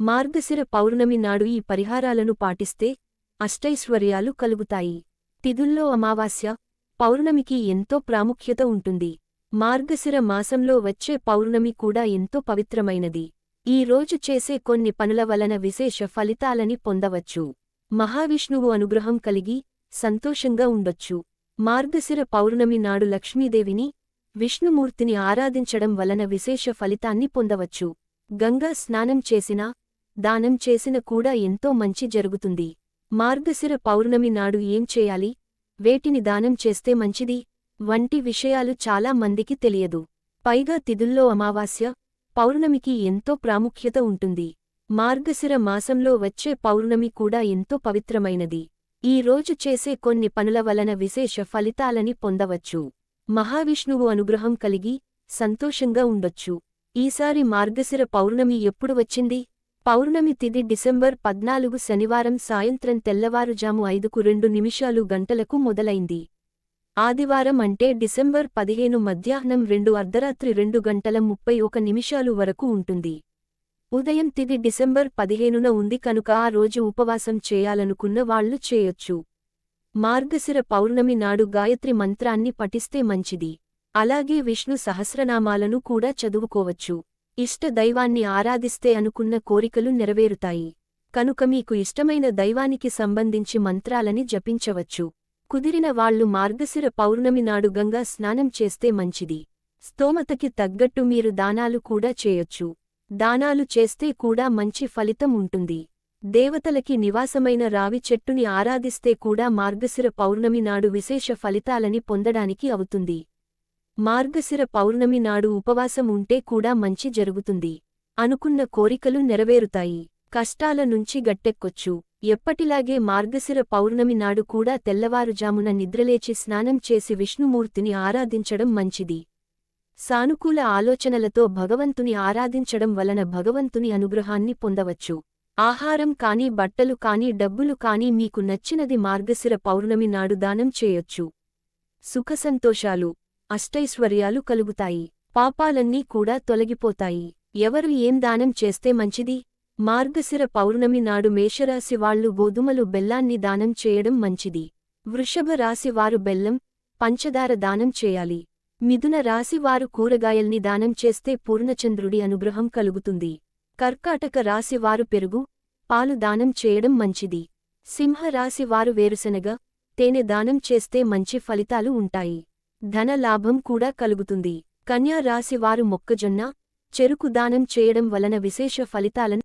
మార్గశిర పౌర్ణమి నాడు ఈ పరిహారాలను పాటిస్తే అష్టైశ్వర్యాలు కలుగుతాయి. తిథుల్లో అమావాస్య పౌర్ణమికి ఎంతో ప్రాముఖ్యత ఉంటుంది. మార్గశిర మాసంలో వచ్చే పౌర్ణమి కూడా ఎంతో పవిత్రమైనది. ఈ రోజు చేసే కొన్ని పనుల వలన విశేష ఫలితాలని పొందవచ్చు. మహావిష్ణువు అనుగ్రహం కలిగి సంతోషంగా ఉండొచ్చు. మార్గశిర పౌర్ణమి నాడు లక్ష్మీదేవిని విష్ణుమూర్తిని ఆరాధించడం వలన విశేష ఫలితాన్ని పొందవచ్చు. గంగా స్నానం చేసినా దానం చేసిన కూడా ఎంతో మంచి జరుగుతుంది. మార్గశిర పౌర్ణమి నాడు ఏం చేయాలి? వేటిని దానం చేస్తే మంచిది? వంటి విషయాలు చాలా మందికి తెలియదు. పైగా తిథుల్లో అమావాస్య పౌర్ణమికి ఎంతో ప్రాముఖ్యత ఉంటుంది. మార్గశిర మాసంలో వచ్చే పౌర్ణమి కూడా ఎంతో పవిత్రమైనది. ఈ రోజు చేసే కొన్ని పనుల వలన విశేష ఫలితాలని పొందవచ్చు. మహావిష్ణువు అనుగ్రహం కలిగి సంతోషంగా ఉండొచ్చు. ఈసారి మార్గశిర పౌర్ణమి ఎప్పుడు వచ్చింది? పౌర్ణమి తిది డిసెంబర్ పద్నాలుగు శనివారం సాయంత్రం తెల్లవారుజాము ఐదుకు రెండు నిమిషాలు గంటలకు మొదలైంది. ఆదివారం అంటే డిసెంబర్ పదిహేను మధ్యాహ్నం రెండు అర్ధరాత్రి రెండు గంటల ముప్పై ఒక నిమిషాలు వరకు ఉంటుంది. ఉదయం తిది డిసెంబర్ పదిహేనున ఉంది కనుక ఆ రోజు ఉపవాసం చేయాలనుకున్న వాళ్ళు చేయొచ్చు. మార్గశిర పౌర్ణమి నాడు గాయత్రి మంత్రాన్ని పఠిస్తే మంచిది. అలాగే విష్ణు సహస్రనామాలను కూడా చదువుకోవచ్చు. ఇష్ట దైవాన్ని ఆరాధిస్తే అనుకున్న కోరికలు నెరవేరుతాయి. కనుక మీకు ఇష్టమైన దైవానికి సంబంధించి మంత్రాలని జపించవచ్చు. కుదిరిన వాళ్ళు మార్గశిర పౌర్ణమి నాడు గంగా స్నానం చేస్తే మంచిది. స్తోమతకి తగ్గట్టు మీరు దానాలు కూడా చేయొచ్చు. దానాలు చేస్తే కూడా మంచి ఫలితం ఉంటుంది. దేవతలకి నివాసమైన రావి చెట్టుని ఆరాధిస్తే కూడా మార్గశిర పౌర్ణమి నాడు విశేష ఫలితాలని పొందడానికి అవుతుంది. మార్గశిర పౌర్ణమి నాడు ఉపవాసం ఉంటే కూడా మంచి జరుగుతుంది. అనుకున్న కోరికలు నెరవేరుతాయి. కష్టాల నుంచి గట్టెక్కొచ్చు. ఎప్పటిలాగే మార్గశిర పౌర్ణమి నాడు కూడా తెల్లవారుజామున నిద్రలేచి స్నానం చేసి విష్ణుమూర్తిని ఆరాధించడం మంచిది. సానుకూల ఆలోచనలతో భగవంతుని ఆరాధించడం వలన భగవంతుని అనుగ్రహాన్ని పొందవచ్చు. ఆహారం కాని బట్టలు కాని డబ్బులు కాని మీకు నచ్చినది మార్గశిర పౌర్ణమి నాడు దానం చేయొచ్చు. సుఖసంతోషాలు అష్టైశ్వర్యాలు కలుగుతాయి. పాపాలన్నీ కూడా తొలగిపోతాయి. ఎవరు ఏం దానం చేస్తే మంచిది? మార్గశిర పౌర్ణమి నాడు మేషరాశి వాళ్ళు గోధుమలు బెల్లాన్ని దానం చేయడం మంచిది. వృషభ రాశి వారు బెల్లం పంచదార దానం చేయాలి. మిథున రాశి వారు కూరగాయల్ని దానం చేస్తే పూర్ణచంద్రుడి అనుగ్రహం కలుగుతుంది. కర్కాటక రాశి వారు పెరుగు పాలు దానం చేయడం మంచిది. సింహ రాశి వారు వేరుశనగ తేనె దానం చేస్తే మంచి ఫలితాలు ఉంటాయి. ధన లాభం కూడా కలుగుతుంది. కన్యా రాశి వారు మొక్కజొన్న చెరుకు దానం చేయడం వలన విశేష ఫలితాలను